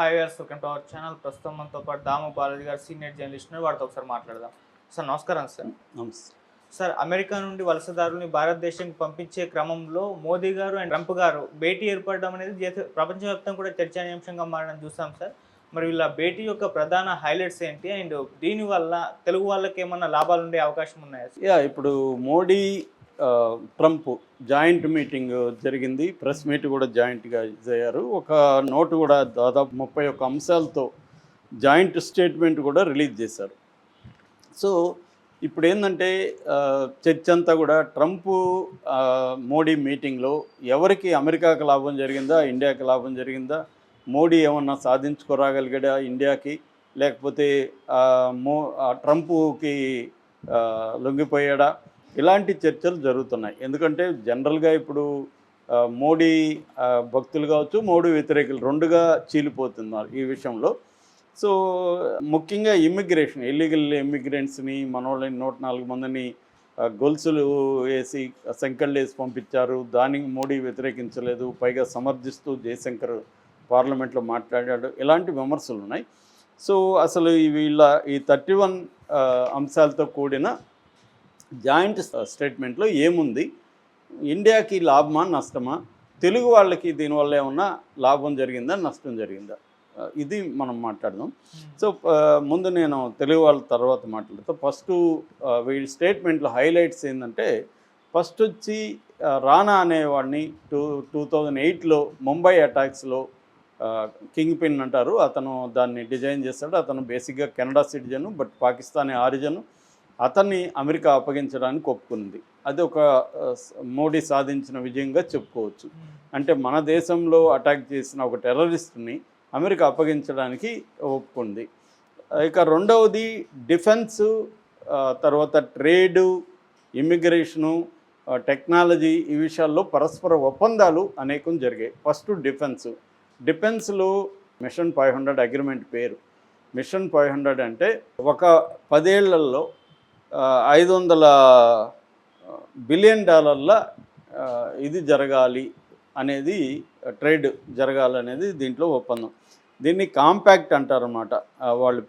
Hi గారు welcome to our channel. ప్రస్తుతం మనతో పాటు దాము బాలాజీ గారు సీనియర్ జర్నలిస్ట్ వారితో ఒకసారి మాట్లాడదాం. సార్ నమస్కారం సార్. నమస్తే. సార్ అమెరికా నుండి వలసదారుల్ని భారతదేశానికి పంపించే క్రమంలో మోదీ గారు అండ్ ట్రంప్ గారు భేటీ ఏర్పడడం అనేది ప్రపంచవ్యాప్తంగా కూడా చర్చనీయాంశంగా మారడం చూసాం సార్. మరి వీళ్ళ భేటీ యొక్క ప్రధాన హైలైట్స్ ఏంటి? అండ్ దీనివల్ల తెలుగు వాళ్ళకి ఏమన్నా లాభాలు ఉండే అవకాశం ఉన్నాయా? యా ఇప్పుడు మోడీ ట్రంప్ జాయింట్ మీటింగ్ జరిగింది. ప్రెస్ మీట్ కూడా జాయింట్గా అయ్యారు. ఒక నోటు కూడా దాదాపు ముప్పై ఒక్క అంశాలతో జాయింట్ స్టేట్మెంట్ కూడా రిలీజ్ చేశారు. సో ఇప్పుడు ఏంటంటే చర్చ అంతా కూడా ట్రంప్ మోడీ మీటింగ్లో ఎవరికి అమెరికాకి లాభం జరిగిందా ఇండియాకి లాభం జరిగిందా మోడీ ఏమన్నా సాధించుకోరాగలిగాడా ఇండియాకి? లేకపోతే మో ట్రంప్కి లొంగిపోయాడా? ఇలాంటి చర్చలు జరుగుతున్నాయి. ఎందుకంటే జనరల్గా ఇప్పుడు మోడీ భక్తులు కావచ్చు మోడీ వ్యతిరేకులు రెండుగా చీలిపోతున్నారు ఈ విషయంలో. సో ముఖ్యంగా ఇమ్మిగ్రేషన్ ఇల్లీగల్ ఇమ్మిగ్రెంట్స్ని మనోళ్ళని నూట నాలుగు మందిని గొలుసులు వేసి సంకెళ్ళు వేసి పంపించారు. దానికి మోడీ వ్యతిరేకించలేదు. పైగా సమర్థిస్తూ జయశంకర్ పార్లమెంట్లో మాట్లాడాడు. ఇలాంటి విమర్శలు ఉన్నాయి సో అసలు వీళ్ళ ఈ థర్టీ వన్ అంశాలతో కూడిన జాయింట్ స్టేట్మెంట్లో ఏముంది? ఇండియాకి లాభమా నష్టమా? తెలుగు వాళ్ళకి దీనివల్ల ఏమన్నా లాభం జరిగిందా నష్టం జరిగిందా? ఇది మనం మాట్లాడదాం. సో ముందు నేను తెలుగు వాళ్ళ తర్వాత మాట్లాడతా. ఫస్ట్ వీడి స్టేట్మెంట్లో హైలైట్స్ ఏంటంటే ఫస్ట్ వచ్చి రానా అనేవాడిని టూ టూ థౌజండ్ ఎయిట్లో ముంబై అటాక్స్లో కింగ్ పిన్ అంటారు. అతను దాన్ని డిజైన్ చేస్తాడు. అతను బేసిక్గా Canada citizen but Pakistani origin. అతన్ని అమెరికా అప్పగించడానికి ఒప్పుకుంది. అది ఒక మోడీ సాధించిన విజయంగా చెప్పుకోవచ్చు. అంటే మన దేశంలో అటాక్ చేసిన ఒక టెర్రరిస్ట్ని అమెరికా అప్పగించడానికి ఒప్పుకుంది. ఇక రెండవది డిఫెన్స్ తర్వాత ట్రేడు ఇమిగ్రేషను టెక్నాలజీ ఈ విషయాల్లో పరస్పర ఒప్పందాలు అనేకం జరిగాయి. First defence. డిఫెన్స్లో మిషన్ ఫైవ్ హండ్రెడ్ అగ్రిమెంట్ పేరు. మిషన్ ఫైవ్ హండ్రెడ్ అంటే ఒక పదేళ్ళలో ఐదు వందల బిలియన్ డాలర్ల ఇది జరగాలి అనేది ట్రేడ్ జరగాలనేది దీంట్లో ఒప్పందం. దీన్ని కాంపాక్ట్ అంటారన్నమాట. వాళ్ళు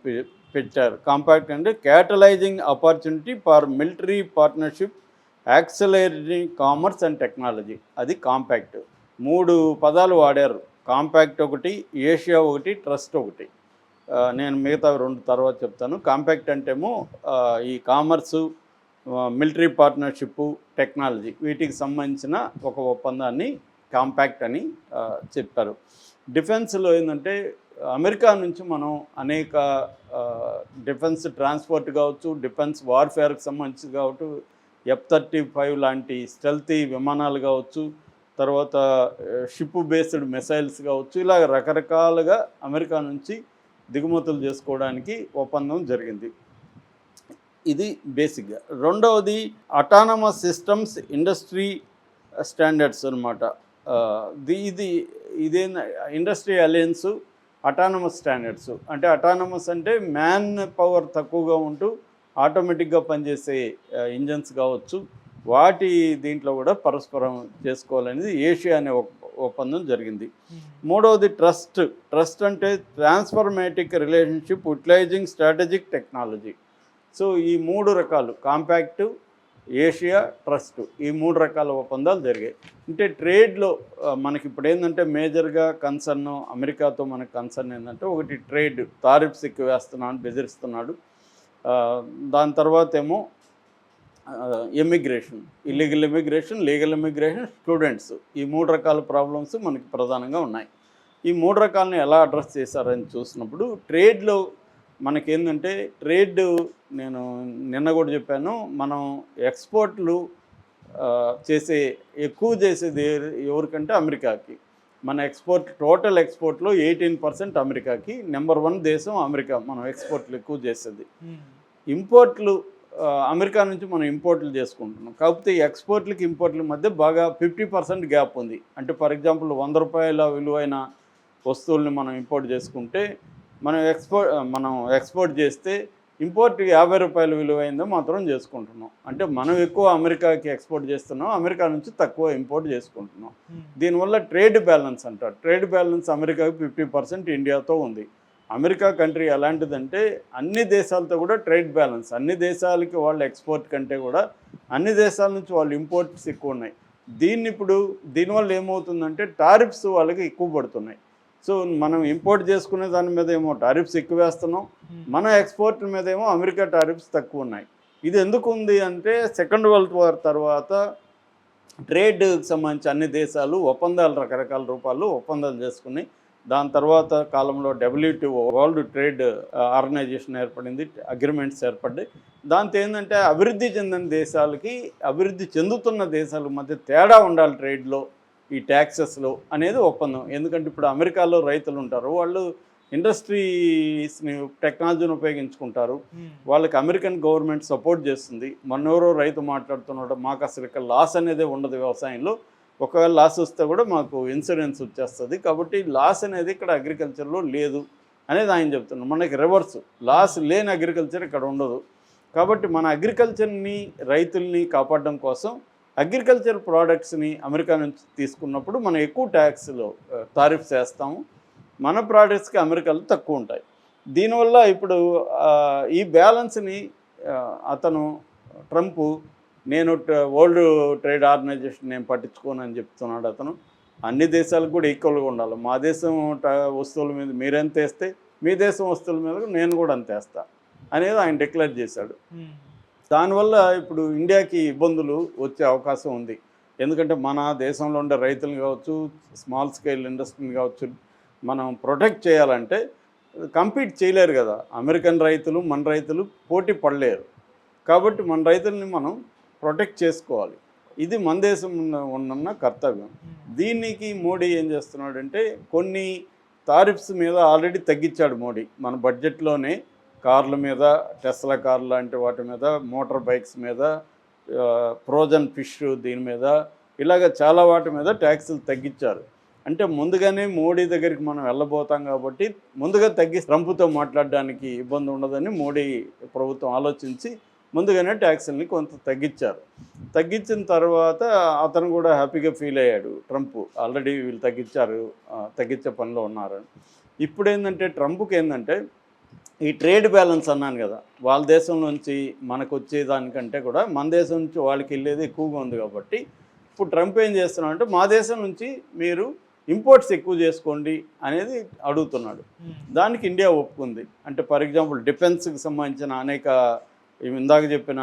పెట్టారు. కాంపాక్ట్ అంటే catalysing opportunity for military partnership accelerating commerce and technology. అది కాంపాక్ట్. మూడు పదాలు వాడారు. కాంపాక్ట్ ఒకటి ఏషియా ఒకటి ట్రస్ట్ ఒకటి. నేను మిగతా రెండు తర్వాత చెప్తాను. కాంపాక్ట్ అంటేమో ఈ కామర్సు మిలిటరీ పార్ట్నర్షిప్ టెక్నాలజీ వీటికి సంబంధించిన ఒక ఒప్పందాన్ని కాంపాక్ట్ అని చెప్పారు. డిఫెన్స్లో ఏంటంటే అమెరికా నుంచి మనం అనేక డిఫెన్స్ ట్రాన్స్పోర్ట్ కావచ్చు డిఫెన్స్ వార్ఫేర్కి సంబంధించి కావచ్చు ఎఫ్ థర్టీ ఫైవ్ లాంటి స్టెల్తీ విమానాలు కావచ్చు తర్వాత షిప్ బేస్డ్ మిసైల్స్ కావచ్చు ఇలా రకరకాలుగా అమెరికా నుంచి దిగుమతులు చేసుకోవడానికి ఒప్పందం జరిగింది. ఇది బేసిక్గా. రెండవది అటానమస్ సిస్టమ్స్ ఇండస్ట్రీ స్టాండర్డ్స్ అనమాట ఇది ఇదే ఇండస్ట్రీ అలయన్సు అటానమస్ స్టాండర్డ్స్ అంటే అటానమస్ అంటే మ్యాన్ పవర్ తక్కువగా ఉంటూ ఆటోమేటిక్గా పనిచేసే ఇంజన్స్ కావచ్చు. వాటి దీంట్లో కూడా పరస్పరం చేసుకోవాలనేది ఏషియా అనే ఒక ఒప్పందం జరిగింది. మూడవది ట్రస్ట్. ట్రస్ట్ అంటే transformatic relationship utilising strategic technology. So ఈ మూడు రకాలు కాంపాక్ట్ ఏషియా ట్రస్ట్ ఈ మూడు రకాల ఒప్పందాలు జరిగాయి. అంటే ట్రేడ్లో మనకి ఇప్పుడు ఏంటంటే మేజర్గా కన్సర్న్ అమెరికాతో మనకు కన్సర్న్ ఏంటంటే ఒకటి ట్రేడ్ తారిఫ్స్ ఎక్కువ వేస్తున్నాడు బెదిరిస్తున్నాడు. దాని తర్వాత ఏమో immigration illegal immigration legal immigration students ఈ మూడు రకాల ప్రాబ్లమ్స్ మనకి ప్రధానంగా ఉన్నాయి. ఈ మూడు రకాలని ఎలా అడ్రస్ చేశారని చూసినప్పుడు ట్రేడ్లో మనకేంటంటే ట్రేడ్ నేను నిన్న కూడా చెప్పాను మనం ఎక్స్పోర్ట్లు చేసే ఎక్కువ చేసేది ఎవరికంటే అమెరికాకి. మన ఎక్స్పోర్ట్ టోటల్ ఎక్స్పోర్ట్లో ఎయిటీన్ పర్సెంట్ అమెరికాకి నెంబర్ వన్ దేశం అమెరికా మనం ఎక్స్పోర్ట్లు ఎక్కువ చేసేది. ఇంపోర్ట్లు ఆ, అమెరికా నుంచి మనం ఇంపోర్ట్లు చేసుకుంటున్నాం. కాకపోతే ఎక్స్పోర్ట్లకి ఇంపోర్ట్ల మధ్య బాగా ఫిఫ్టీ పర్సెంట్ గ్యాప్ ఉంది. అంటే ఫర్ ఎగ్జాంపుల్ వంద రూపాయల విలువైన వస్తువుల్ని మనం ఇంపోర్ట్ చేసుకుంటే మనం ఎక్స్పోర్ట్ మనం ఎక్స్పోర్ట్ చేస్తే ఇంపోర్ట్ యాభై రూపాయలు విలువైందో మాత్రం చేసుకుంటున్నాం. అంటే మనం ఎక్కువ అమెరికాకి ఎక్స్పోర్ట్ చేస్తున్నాం అమెరికా నుంచి తక్కువ ఇంపోర్ట్ చేసుకుంటున్నాం. దీనివల్ల ట్రేడ్ బ్యాలెన్స్ అంటారు. ట్రేడ్ బ్యాలెన్స్ అమెరికాకి ఫిఫ్టీ పర్సెంట్ ఇండియాతో ఉంది. అమెరికా కంట్రీ ఎలాంటిదంటే అన్ని దేశాలతో కూడా ట్రేడ్ బ్యాలెన్స్. అన్ని దేశాలకి వాళ్ళ ఎక్స్పోర్ట్ కంటే కూడా అన్ని దేశాల నుంచి వాళ్ళు ఇంపోర్ట్స్ ఎక్కువ ఉన్నాయి. దీన్ని ఇప్పుడు దీనివల్ల ఏమవుతుందంటే టారిఫ్స్ వాళ్ళకి ఎక్కువ పడుతున్నాయి. సో మనం ఇంపోర్ట్ చేసుకునే దాని మీద ఏమో టారిఫ్స్ ఎక్కువ వేస్తున్నాం. మన ఎక్స్పోర్ట్ మీద ఏమో అమెరికా టారిఫ్స్ తక్కువ ఉన్నాయి. ఇది ఎందుకు ఉంది అంటే సెకండ్ వరల్డ్ వార్ తర్వాత ట్రేడ్కి సంబంధించి అన్ని దేశాలు ఒప్పందాలు రకరకాల రూపాల్లో ఒప్పందాలు చేసుకుని దాని తర్వాత కాలంలో డబ్ల్యూటీఓ వరల్డ్ ట్రేడ్ ఆర్గనైజేషన్ ఏర్పడింది అగ్రిమెంట్స్ ఏర్పడ్డాయి. దాంతో ఏంటంటే అభివృద్ధి చెందిన దేశాలకి అభివృద్ధి చెందుతున్న దేశాల మధ్య తేడా ఉండాలి ట్రేడ్లో ఈ ట్యాక్సెస్లో అనేది ఒప్పందం. ఎందుకంటే ఇప్పుడు అమెరికాలో రైతులు ఉంటారు వాళ్ళు ఇండస్ట్రీస్ని టెక్నాలజీని ఉపయోగించుకుంటారు. వాళ్ళకి అమెరికన్ గవర్నమెంట్ సపోర్ట్ చేస్తుంది. మొన్నెవరో రైతు మాట్లాడుతున్నాడు మాకు అసలు ఇక్కడ లాస్ అనేది ఉండదు వ్యవసాయంలో. ఒకవేళ లాస్ వస్తే కూడా మాకు ఇన్సూరెన్స్ వచ్చేస్తుంది. కాబట్టి లాస్ అనేది ఇక్కడ అగ్రికల్చర్లో లేదు అనేది ఆయన చెప్తున్నాడు మనకి రివర్స్ లాస్ లేని అగ్రికల్చర్ ఇక్కడ ఉండదు. కాబట్టి మన అగ్రికల్చర్ని రైతుల్ని కాపాడడం కోసం అగ్రికల్చర్ ప్రోడక్ట్స్ని అమెరికా నుంచి తీసుకున్నప్పుడు మనం ఎక్కువ ట్యాక్స్లో టారిఫ్స్ వేస్తాము మన ప్రోడక్ట్స్కి అమెరికాలో తక్కువ ఉంటాయి. దీనివల్ల ఇప్పుడు ఈ బ్యాలెన్స్ని అతను ట్రంప్ నేను వరల్డ్ ట్రేడ్ ఆర్గనైజేషన్ నేను పట్టించుకోను అని చెప్తున్నాడు అతను. అన్ని దేశాలకు కూడా ఈక్వల్గా ఉండాలి. మా దేశం వస్తువుల మీద మీరెంత వేస్తే మీ దేశం వస్తువుల మీద నేను కూడా అంత వేస్తా అనేది ఆయన డిక్లేర్ చేశాడు. ఉమ్, దానివల్ల ఇప్పుడు ఇండియాకి ఇబ్బందులు వచ్చే అవకాశం ఉంది. ఎందుకంటే మన దేశంలో ఉండే రైతులు కావచ్చు స్మాల్ స్కేల్ ఇండస్ట్రీని కావచ్చు మనం ప్రొటెక్ట్ చేయాలంటే కంపీట్ చేయలేరు కదా. అమెరికన్ రైతులు మన రైతులు పోటీ పడలేరు. కాబట్టి మన రైతుల్ని మనం ప్రొటెక్ట్ చేసుకోవాలి. ఇది మన దేశం ఉన్న- కర్తవ్యం. ఉమ్, దీనికి మోడీ ఏం చేస్తున్నాడంటే కొన్ని టారిఫ్స్ మీద ఆల్రెడీ తగ్గించాడు మోడీ. మన బడ్జెట్లోనే కార్ల మీద టెస్లా కార్లు లాంటి వాటి మీద మోటార్ బైక్స్ మీద ఫ్రోజన్ ఫిష్ దీని మీద ఇలాగ చాలా వాటి మీద ట్యాక్సులు తగ్గించారు. అంటే ముందుగానే మోడీ దగ్గరికి మనం వెళ్ళబోతాం కాబట్టి ముందుగా తగ్గి ట్రంప్తో మాట్లాడడానికి ఇబ్బంది ఉండదని మోడీ ప్రభుత్వం ఆలోచించి ముందుగానే ట్యాక్సుల్ని కొంత తగ్గించారు. తగ్గించిన తర్వాత అతను కూడా హ్యాపీగా ఫీల్ అయ్యాడు. ట్రంప్ ఆల్రెడీ వీళ్ళు తగ్గించారు తగ్గించే పనిలో ఉన్నారని. ఇప్పుడు ఏంటంటే ట్రంప్కి ఏంటంటే ఈ ట్రేడ్ బ్యాలెన్స్ అన్నాను కదా వాళ్ళ దేశం నుంచి మనకు వచ్చేదానికంటే కూడా మన దేశం నుంచి వాళ్ళకి వెళ్ళేది ఎక్కువగా ఉంది కాబట్టి ఇప్పుడు ట్రంప్ ఏం చేస్తున్నాడు అంటే మా దేశం నుంచి మీరు ఇంపోర్ట్స్ ఎక్కువ చేసుకోండి అనేది అడుగుతున్నాడు. దానికి ఇండియా ఒప్పుకుంది. అంటే ఫర్ ఎగ్జాంపుల్ డిఫెన్స్కి సంబంధించిన అనేక ఇందాక చెప్పిన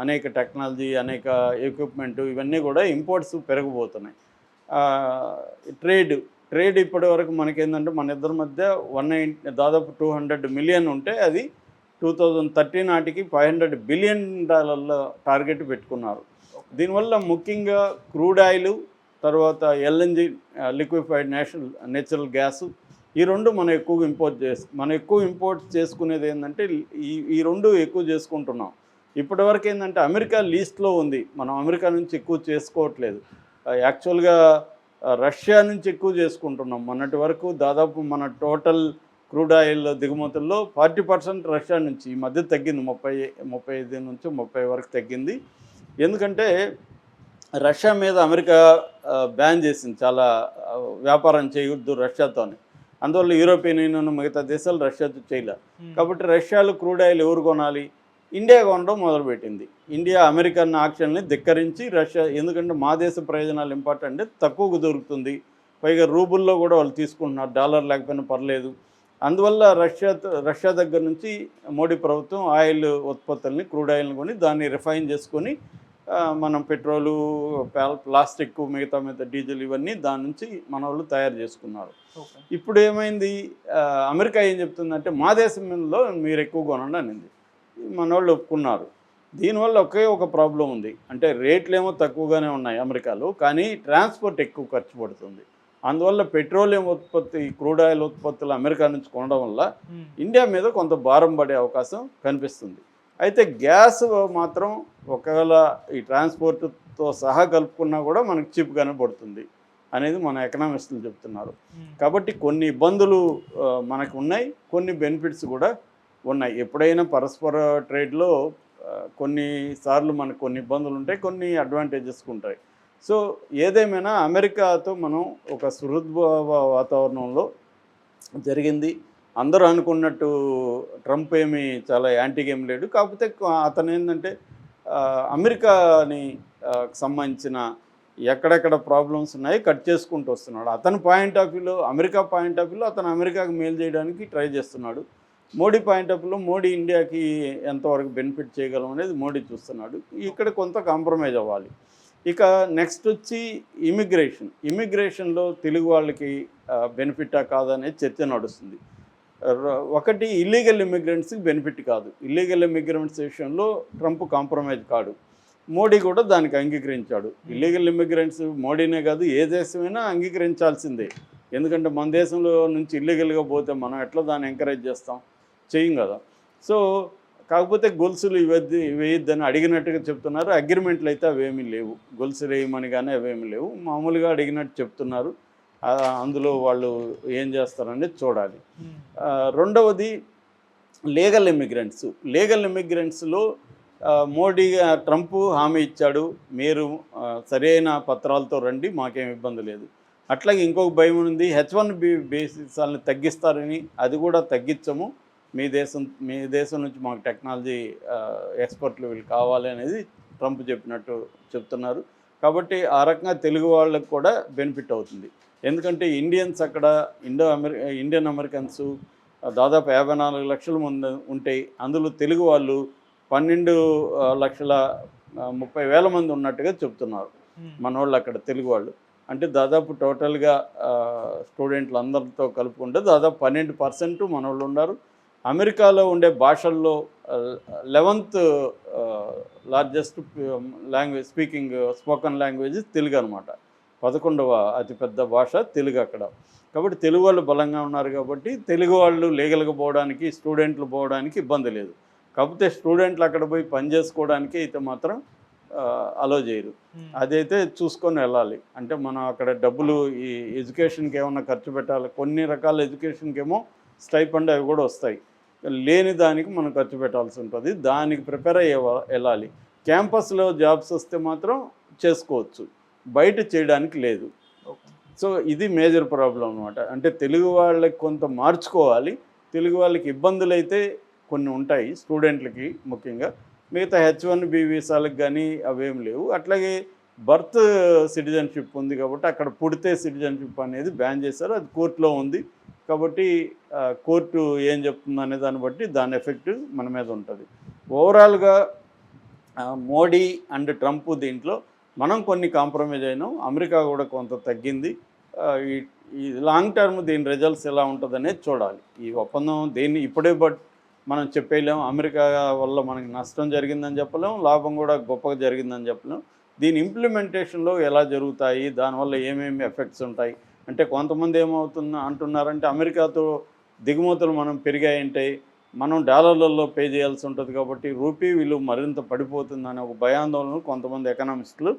అనేక టెక్నాలజీ అనేక ఎక్విప్మెంట్ ఇవన్నీ కూడా ఇంపోర్ట్స్ పెరగబోతున్నాయి ట్రేడ్ ట్రేడ్ ఇప్పటి వరకు మనకేంటంటే మన ఇద్దరి మధ్య వన్ నైన్ దాదాపు టూ హండ్రెడ్ మిలియన్ ఉంటే అది టూ థౌజండ్ థర్టీ నాటికి ఫైవ్ హండ్రెడ్ బిలియన్ డాలర్ల టార్గెట్ పెట్టుకున్నారు. దీనివల్ల ముఖ్యంగా క్రూడ్ ఆయిల్ తర్వాత LNG liquefied national natural gas ఈ రెండు మనం ఎక్కువగా ఇంపోర్ట్ చేసు మనం ఎక్కువ ఇంపోర్ట్ చేసుకునేది ఏంటంటే ఈ ఈ రెండు ఎక్కువ చేసుకుంటున్నాం. ఇప్పటివరకు ఏంటంటే అమెరికా లీస్ట్లో ఉంది. మనం అమెరికా నుంచి ఎక్కువ చేసుకోవట్లేదు. యాక్చువల్గా రష్యా నుంచి ఎక్కువ చేసుకుంటున్నాం. మొన్నటి వరకు దాదాపు మన టోటల్ క్రూడ్ ఆయిల్ దిగుమతుల్లో ఫార్టీ పర్సెంట్ రష్యా నుంచి ఈ మధ్య తగ్గింది. ముప్పై ముప్పై ఐదు నుంచి ముప్పై వరకు తగ్గింది. ఎందుకంటే రష్యా మీద అమెరికా బ్యాన్ చేసింది. చాలా వ్యాపారం చేయొద్దు రష్యాతోనే. అందువల్ల యూరోపియన్ యూనియన్ మిగతా దేశాలు రష్యాతో చేయలే. ఉమ్, కాబట్టి రష్యాలో క్రూడ్ ఆయిల్ ఎవరు కొనాలి? ఇండియా కొనడం మొదలుపెట్టింది. ఇండియా అమెరికన్ ఆక్షన్ని ధిక్కరించి రష్యా ఎందుకంటే మా దేశ ప్రయోజనాలు ఇంపార్టెంట్ తక్కువకు దొరుకుతుంది. పైగా రూబుల్లో కూడా వాళ్ళు తీసుకుంటున్నారు. డాలర్ లేకపోయినా పర్లేదు. అందువల్ల రష్యా రష్యా దగ్గర నుంచి మోడీ ప్రభుత్వం ఆయిల్ ఉత్పత్తుల్ని క్రూడ్ ఆయిల్ని కొని దాన్ని రిఫైన్ చేసుకొని మనం పెట్రోలు ప్లా- ప్లాస్టిక్ మిగతా మిగతా డీజిల్ ఇవన్నీ దాని నుంచి మన వాళ్ళు తయారు చేసుకున్నారు. ఇప్పుడు ఏమైంది? అమెరికా ఏం చెప్తుందంటే మా దేశంలో మీరు ఎక్కువ కొనండి అనింది. మన వాళ్ళు ఒప్పుకున్నారు. దీనివల్ల ఒకే ఒక ప్రాబ్లం ఉంది. అంటే రేట్లు ఏమో తక్కువగానే ఉన్నాయి అమెరికాలో కానీ ట్రాన్స్పోర్ట్ ఎక్కువ ఖర్చు పడుతుంది. అందువల్ల పెట్రోలియం ఉత్పత్తి క్రూడ్ ఆయిల్ ఉత్పత్తులు అమెరికా నుంచి కొనడం వల్ల ఇండియా మీద కొంత భారం పడే అవకాశం కనిపిస్తుంది. అయితే గ్యాస్ మాత్రం ఒకవేళ ఈ ట్రాన్స్పోర్ట్తో సహా కలుపుకున్నా కూడా మనకు చీప్గానే పడుతుంది అనేది మన ఎకనామిస్టులు చెప్తున్నారు. కాబట్టి కొన్ని ఇబ్బందులు మనకు ఉన్నాయి కొన్ని బెనిఫిట్స్ కూడా ఉన్నాయి. ఎప్పుడైనా పరస్పర ట్రేడ్లో కొన్నిసార్లు మనకు కొన్ని ఇబ్బందులు ఉంటాయి కొన్ని అడ్వాంటేజెస్ ఉంటాయి. సో ఏదేమైనా అమెరికాతో మనం ఒక సుహృద్భావ వాతావరణంలో జరిగింది అందరూ అనుకున్నట్టు ట్రంప్ ఏమి చాలా యాంటీగా ఏం లేడు. కాకపోతే అతను ఏంటంటే అమెరికాని సంబంధించిన ఎక్కడెక్కడ ప్రాబ్లమ్స్ ఉన్నాయి కట్ చేసుకుంటూ వస్తున్నాడు. అతని పాయింట్ ఆఫ్ వ్యూలో అమెరికా పాయింట్ ఆఫ్ వ్యూలో అతను అమెరికాకి మేలు చేయడానికి ట్రై చేస్తున్నాడు. మోడీ పాయింట్ ఆఫ్ వ్యూలో మోడీ ఇండియాకి ఎంతవరకు బెనిఫిట్ చేయగలం అనేది మోడీ చూస్తున్నాడు. ఇక్కడ కొంత కాంప్రమైజ్ అవ్వాలి. ఇక నెక్స్ట్ వచ్చి ఇమిగ్రేషన్. ఇమిగ్రేషన్లో తెలుగు వాళ్ళకి బెనిఫిటా కాదనే చర్చ నడుస్తుంది. ఒకటి ఇల్లీగల్ ఇమిగ్రెంట్స్కి బెనిఫిట్ కాదు. ఇల్లీగల్ ఇమిగ్రెంట్స్ విషయంలో ట్రంప్ కాంప్రమైజ్ కాడు. మోడీ కూడా దానికి అంగీకరించాడు. ఇల్లీగల్ ఇమిగ్రెంట్స్ మోడీనే కాదు ఏ దేశమైనా అంగీకరించాల్సిందే. ఎందుకంటే మన దేశంలో నుంచి ఇల్లీగల్గా పోతే మనం ఎట్లా దాన్ని ఎంకరేజ్ చేస్తాం? చేయం కదా. సో కాకపోతే గొలుసులు ఇవద్ది వేయొద్దని అడిగినట్టుగా చెప్తున్నారు. అగ్రిమెంట్లు అయితే అవేమీ లేవు. గొలుసులు వేయమని కానీ అవేమీ లేవు. మామూలుగా అడిగినట్టు చెప్తున్నారు. అందులో వాళ్ళు ఏం చేస్తారనేది చూడాలి. రెండవది లీగల్ ఇమిగ్రెంట్స్. లీగల్ ఇమిగ్రెంట్స్లో మోడీ ట్రంప్ హామీ ఇచ్చాడు. మీరు సరైన పత్రాలతో రండి మాకేం ఇబ్బంది లేదు. అట్లాగే ఇంకొక భయం ఉంది హెచ్ వన్ బి బేసిసాలను తగ్గిస్తారని అది కూడా తగ్గించము. మీ దేశం మీ దేశం నుంచి మాకు టెక్నాలజీ ఎక్స్పర్ట్లు వీళ్ళు కావాలి అనేది ట్రంప్ చెప్పినట్టు చెప్తున్నారు. కాబట్టి ఆ రకంగా తెలుగు వాళ్ళకు కూడా బెనిఫిట్ అవుతుంది. ఎందుకంటే ఇండియన్స్ అక్కడ ఇండో అమెరి ఇండియన్ అమెరికన్స్ దాదాపు యాభై నాలుగు లక్షల మంది ఉంటాయి అందులో తెలుగు వాళ్ళు పన్నెండు లక్షల ముప్పై వేల మంది ఉన్నట్టుగా చెప్తున్నారు. మన వాళ్ళు అక్కడ తెలుగు వాళ్ళు. అంటే దాదాపు టోటల్గా స్టూడెంట్లు అందరితో కలుపుకుంటే దాదాపు పన్నెండు పర్సెంట్ మన వాళ్ళు ఉన్నారు. అమెరికాలో ఉండే భాషల్లో eleventh largest language speaking spoken language Telugu అనమాట పదకొండవ అతిపెద్ద భాష తెలుగు అక్కడ. కాబట్టి తెలుగు వాళ్ళు బలంగా ఉన్నారు కాబట్టి తెలుగు వాళ్ళు లీగల్గా పోవడానికి స్టూడెంట్లు పోవడానికి ఇబ్బంది లేదు. కాకపోతే స్టూడెంట్లు అక్కడ పోయి పని చేసుకోవడానికి అయితే మాత్రం అలో చేయరు. అదైతే చూసుకొని వెళ్ళాలి. అంటే మనం అక్కడ డబ్బులు ఈ ఎడ్యుకేషన్కి ఏమన్నా ఖర్చు పెట్టాలి కొన్ని రకాల ఎడ్యుకేషన్కి ఏమో స్టైఫండ్ అవి కూడా వస్తాయి. లేని దానికి మనం ఖర్చు పెట్టాల్సి ఉంటుంది. దానికి ప్రిపేర్ అయ్యే వెళ్ళాలి. క్యాంపస్లో జాబ్స్ వస్తే మాత్రం చేసుకోవచ్చు. బయట చేయడానికి లేదు. సో ఇది మేజర్ ప్రాబ్లం అనమాట అంటే తెలుగు వాళ్ళకి కొంత మార్చుకోవాలి. తెలుగు వాళ్ళకి ఇబ్బందులు అయితే కొన్ని ఉంటాయి స్టూడెంట్లకి ముఖ్యంగా. మిగతా హెచ్ వన్ బి వీసాలకు కానీ అవేం లేవు. అట్లాగే బర్త్ సిటిజన్షిప్ ఉంది కాబట్టి అక్కడ పుడితే సిటిజన్షిప్ అనేది బ్యాన్ చేశారు. అది కోర్టులో ఉంది. కాబట్టి కోర్టు ఏం చెప్తుంది అనే దాన్ని బట్టి దాని ఎఫెక్ట్ మన మీద ఉంటుంది. ఓవరాల్గా మోడీ అండ్ ట్రంప్ దీంట్లో మనం కొన్ని కాంప్రమైజ్ అయినాం. అమెరికా కూడా కొంత తగ్గింది. ఈ ఈ లాంగ్ టర్మ్ దీని రిజల్ట్స్ ఎలా ఉంటుందనేది చూడాలి. ఈ ఒప్పందం దేన్ని ఇప్పుడే బట్ మనం చెప్పలేము అమెరికా వల్ల మనకి నష్టం జరిగిందని చెప్పలేం. లాభం కూడా గొప్పగా జరిగిందని చెప్పలేం. దీని ఇంప్లిమెంటేషన్లో ఎలా జరుగుతాయి? దానివల్ల ఏమేమి ఎఫెక్ట్స్ ఉంటాయి? అంటే కొంతమంది ఏమవుతున్నా అంటున్నారంటే అమెరికాతో దిగుమతులు మనం పెరిగాయంటే మనం డాలర్లలో పే చేయాల్సి ఉంటుంది కాబట్టి రూపీ విలువ మరింత పడిపోతుందనే ఒక భయాందోళన కొంతమంది ఎకనామిస్టులు